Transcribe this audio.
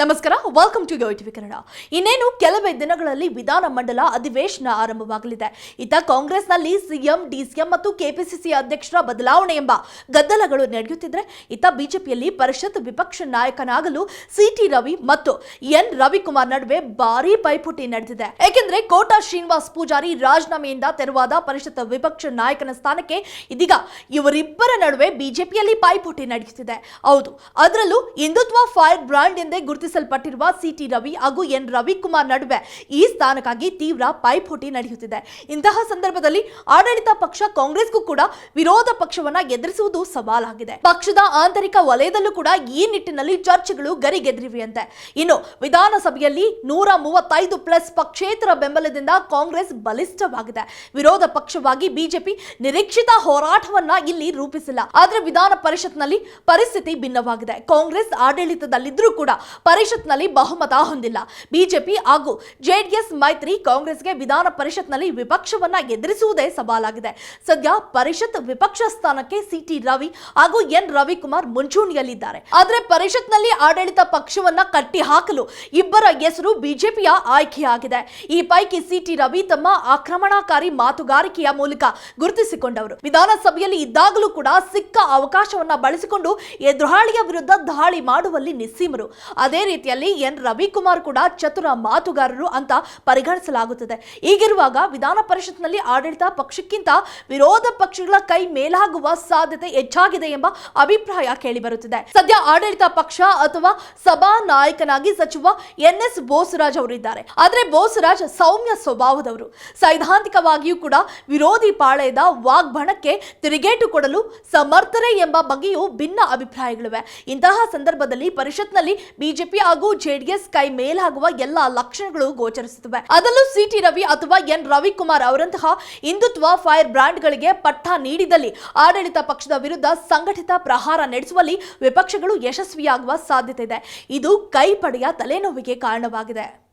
ನಮಸ್ಕಾರ welcome to TV Kannada ಇನ್ನೇನು ಕೆಲವೇ ದಿನಗಳಲ್ಲಿ ವಿಧಾನ ಮಂಡಲ ಅಧಿವೇಶನ ಆರಂಭವಾಗಲಿದೆ. ಇತ್ತ ಕಾಂಗ್ರೆಸ್ನಲ್ಲಿ ಸಿಎಂ, ಡಿಸಿಎಂ ಮತ್ತು ಕೆಪಿಸಿಸಿ ಅಧ್ಯಕ್ಷರ ಬದಲಾವಣೆ ಎಂಬ ಗದ್ದಲಗಳು ನಡೆಯುತ್ತಿದ್ರೆ, ಇತ್ತ ಬಿಜೆಪಿಯಲ್ಲಿ ಪರಿಷತ್ ವಿಪಕ್ಷ ನಾಯಕನಾಗಲು ಸಿಟಿ ರವಿ ಮತ್ತು ಎನ್ ರವಿಕುಮಾರ್ ನಡುವೆ ಭಾರೀ ಪೈಪೋಟಿ ನಡೆದಿದೆ. ಏಕೆಂದ್ರೆ ಕೋಟಾ ಶ್ರೀನಿವಾಸ್ ಪೂಜಾರಿ ರಾಜೀನಾಮೆಯಿಂದ ತೆರವಾದ ಪರಿಷತ್ ವಿಪಕ್ಷ ನಾಯಕನ ಸ್ಥಾನಕ್ಕೆ ಇದೀಗ ಇವರಿಬ್ಬರ ನಡುವೆ ಬಿಜೆಪಿಯಲ್ಲಿ ಪೈಪೋಟಿ ನಡೆಯುತ್ತಿದೆ. ಹೌದು, ಅದರಲ್ಲೂ ಹಿಂದುತ್ವ ಫೈರ್ ಬ್ರಾಂಡ್ ಎಂದೇ ಗುರುತಿಸಲ್ಪಟ್ಟಿರುವ ಸಿಟಿ ರವಿ ಹಾಗೂ ಎನ್ ರವಿಕುಮಾರ್ ನಡುವೆ ಈ ಸ್ಥಾನಕ್ಕಾಗಿ ತೀವ್ರ ಪೈಪೋಟಿ ನಡೆಯುತ್ತಿದೆ. ಇಂತಹ ಸಂದರ್ಭದಲ್ಲಿ ಆಡಳಿತ ಪಕ್ಷ ಕಾಂಗ್ರೆಸ್ಗೂ ಕೂಡ ವಿರೋಧ ಪಕ್ಷವನ್ನ ಎದುರಿಸುವುದು ಸವಾಲಾಗಿದೆ. ಪಕ್ಷದ ಆಂತರಿಕ ವಲಯದಲ್ಲೂ ಕೂಡ ಈ ನಿಟ್ಟಿನಲ್ಲಿ ಚರ್ಚೆಗಳು ಗರಿಗೆದರಿವೆಯಂತೆ. ಇನ್ನು ವಿಧಾನಸಭೆಯಲ್ಲಿ ನೂರ ಮೂವತ್ತೈದು ಪ್ಲಸ್ ಪಕ್ಷೇತರ ಬೆಂಬಲದಿಂದ ಕಾಂಗ್ರೆಸ್ ಬಲಿಷ್ಠವಾಗಿದೆ. ವಿರೋಧ ಪಕ್ಷವಾಗಿ ಬಿಜೆಪಿ ನಿರೀಕ್ಷಿತ ಹೋರಾಟವನ್ನ ಇಲ್ಲಿ ರೂಪಿಸಿಲ್ಲ. ಆದ್ರೆ ವಿಧಾನ ಪರಿಷತ್ನಲ್ಲಿ ಪರಿಸ್ಥಿತಿ ಭಿನ್ನವಾಗಿದೆ. ಕಾಂಗ್ರೆಸ್ ಆಡಳಿತದಲ್ಲಿದ್ದರೂ ಕೂಡ ಪರಿಷತ್ನಲ್ಲಿ ಬಹುಮತ ಹೊಂದಿಲ್ಲ. ಬಿಜೆಪಿ ಹಾಗೂ ಜೆಡಿಎಸ್ ಮೈತ್ರಿ ಕಾಂಗ್ರೆಸ್ಗೆ ವಿಧಾನ ಪರಿಷತ್ನಲ್ಲಿ ವಿಪಕ್ಷವನ್ನ ಎದುರಿಸುವುದೇ ಸವಾಲಾಗಿದೆ. ಸದ್ಯ ಪರಿಷತ್ ವಿಪಕ್ಷ ಸ್ಥಾನಕ್ಕೆ ಸಿಟಿ ರವಿ ಹಾಗೂ ಎನ್. ರವಿಕುಮಾರ್ ಮುಂಚೂಣಿಯಲ್ಲಿದ್ದಾರೆ. ಆದರೆ ಪರಿಷತ್ನಲ್ಲಿ ಆಡಳಿತ ಪಕ್ಷವನ್ನ ಕಟ್ಟಿ ಹಾಕಲು ಇಬ್ಬರ ಹೆಸರು ಬಿಜೆಪಿಯ ಆಯ್ಕೆಯಾಗಿದೆ. ಈ ಪೈಕಿ ಸಿಟಿ ರವಿ ತಮ್ಮ ಆಕ್ರಮಣಕಾರಿ ಮಾತುಗಾರಿಕೆಯ ಮೂಲಕ ಗುರುತಿಸಿಕೊಂಡವರು. ವಿಧಾನಸಭೆಯಲ್ಲಿ ಇದ್ದಾಗಲೂ ಕೂಡ ಸಿಕ್ಕ ಅವಕಾಶವನ್ನ ಬಳಸಿಕೊಂಡು ಎದುರಾಳಿಯ ವಿರುದ್ಧ ದಾಳಿ ಮಾಡುವಲ್ಲಿ ನಿಸ್ಸೀಮರು. ಅದೇ ರೀತಿಯಲ್ಲಿ ಎನ್. ರವಿಕುಮಾರ್ ಕೂಡ ಚತುರ ಮಾತುಗಾರರು ಅಂತ ಪರಿಗಣಿಸಲಾಗುತ್ತದೆ. ಹೀಗಿರುವಾಗ ವಿಧಾನ ಪರಿಷತ್ನಲ್ಲಿ ಆಡಳಿತ ಪಕ್ಷಕ್ಕಿಂತ ವಿರೋಧ ಪಕ್ಷಗಳ ಕೈ ಮೇಲಾಗುವ ಸಾಧ್ಯತೆ ಹೆಚ್ಚಾಗಿದೆ ಎಂಬ ಅಭಿಪ್ರಾಯ ಕೇಳಿಬರುತ್ತಿದೆ. ಸದ್ಯ ಆಡಳಿತ ಪಕ್ಷ ಅಥವಾ ಸಭಾ ನಾಯಕನಾಗಿ ಸಚಿವ ಎನ್. ಎಸ್. ಬೋಸರಾಜ್ ಅವರಿದ್ದಾರೆ. ಆದ್ರೆ ಬೋಸರಾಜ್ ಸೌಮ್ಯ ಸ್ವಭಾವದವರು. ಸೈದ್ಧಾಂತಿಕವಾಗಿಯೂ ಕೂಡ ವಿರೋಧಿ ಪಾಳಯದ ವಾಗ್ಬಣಕ್ಕೆ ತಿರುಗೇಟು ಕೊಡಲು ಸಮರ್ಥರೇ ಎಂಬ ಬಗ್ಗೆಯೂ ಭಿನ್ನ ಅಭಿಪ್ರಾಯಗಳಿವೆ. ಇಂತಹ ಸಂದರ್ಭದಲ್ಲಿ ಪರಿಷತ್ನಲ್ಲಿ ಬಿಜೆಪಿ ಹಾಗೂ ಜೆಡಿಎಸ್ ಕೈ ಮೇಲಾಗುವ ಎಲ್ಲ ಲಕ್ಷಣಗಳು ಗೋಚರಿಸುತ್ತವೆ. ಅದರಲ್ಲೂ ಸಿಟಿ ರವಿ ಅಥವಾ ಎನ್ ರವಿಕುಮಾರ್ ಅವರಂತಹ ಹಿಂದುತ್ವ ಫೈರ್ ಬ್ರಾಂಡ್ಗಳಿಗೆ ಪಟ್ಟ ನೀಡಿದಲ್ಲಿ ಆಡಳಿತ ಪಕ್ಷದ ವಿರುದ್ಧ ಸಂಘಟಿತ ಪ್ರಹಾರ ನಡೆಸುವಲ್ಲಿ ವಿಪಕ್ಷಗಳು ಯಶಸ್ವಿಯಾಗುವ ಸಾಧ್ಯತೆ ಇದೆ. ಇದು ಕೈ ಪಡೆಯ ತಲೆನೋವಿಗೆ ಕಾರಣವಾಗಿದೆ.